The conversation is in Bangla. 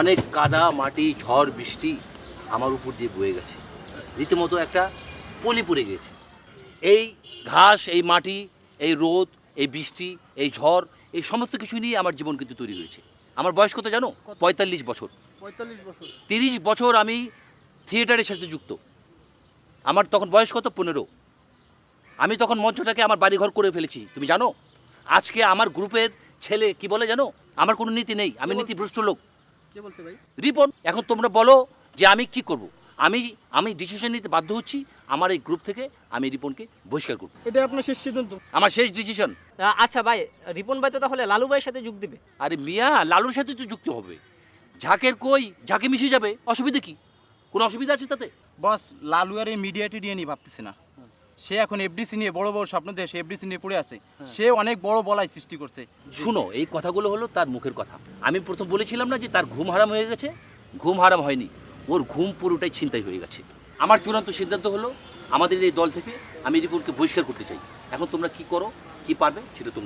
অনেক কাদা মাটি ঝড় বৃষ্টি আমার উপর দিয়ে বয়ে গেছে। রীতিমতো একটা পলি পড়ে গেছে। এই ঘাস এই মাটি এই রোদ এই বৃষ্টি এই ঝড় এই সমস্ত কিছু নিয়ে আমার জীবন কিন্তু তৈরি হয়েছে। আমার বয়স কত জানো? পঁয়তাল্লিশ বছর। পঁয়তাল্লিশ বছর। তিরিশ বছর আমি থিয়েটারের সাথে যুক্ত। আমার তখন বয়স কত? পনেরো। আমি তখন মঞ্চটাকে আমার বাড়িঘর করে ফেলেছি। তুমি জানো? আজকে আমার গ্রুপের ছেলে কি বলে জানো? আমার কোনো নীতি নেই। আমি নীতিভ্রষ্ট লোক। কে বলছে ভাই? রিপন এখন তোমরা বলো যে আমি কি করব? আমি আমি ডিসিশন নিতে বাধ্য হচ্ছি আমার এই গ্রুপ থেকে আমি রিপনকে বহিষ্কার করব। এটা আপনার শেষ সিদ্ধান্ত? আমার শেষ ডিসিশন আচ্ছা ভাই রিপন ভাই তো তাহলে লালু ভাইয়ের সাথে যোগ দিবে? আরে মিয়া লালুর সাথে তো যুক্ত হবে। ঝাঁকের কই ঝাঁকে মিশে যাবে অসুবিধা কি? কোনো অসুবিধা আছে তাতে? বস লালু আর এই মিডিয়াটি নিয়ে নিয়ে ভাবতেছে না। সে এখন এফডিসি নিয়ে বড় বড় স্বপ্ন দেয় সে এফডিসি নিয়ে পড়ে আছে। সে অনেক বড় বলাই সৃষ্টি করছে। শুনো এই কথাগুলো হলো তার মুখের কথা। আমি প্রথম বলেছিলাম না যে তার ঘুম হারাম হয়ে গেছে? ঘুম হারাম হয়নি। ওর ঘুম পুরোটাই ছিনতাই হয়ে গেছে। আমার চূড়ান্ত সিদ্ধান্ত হলো আমাদের এই দল থেকে আমি রিপনকে বহিষ্কার করতে চাই। এখন তোমরা কি করো কি পারবে সেটা তোমরা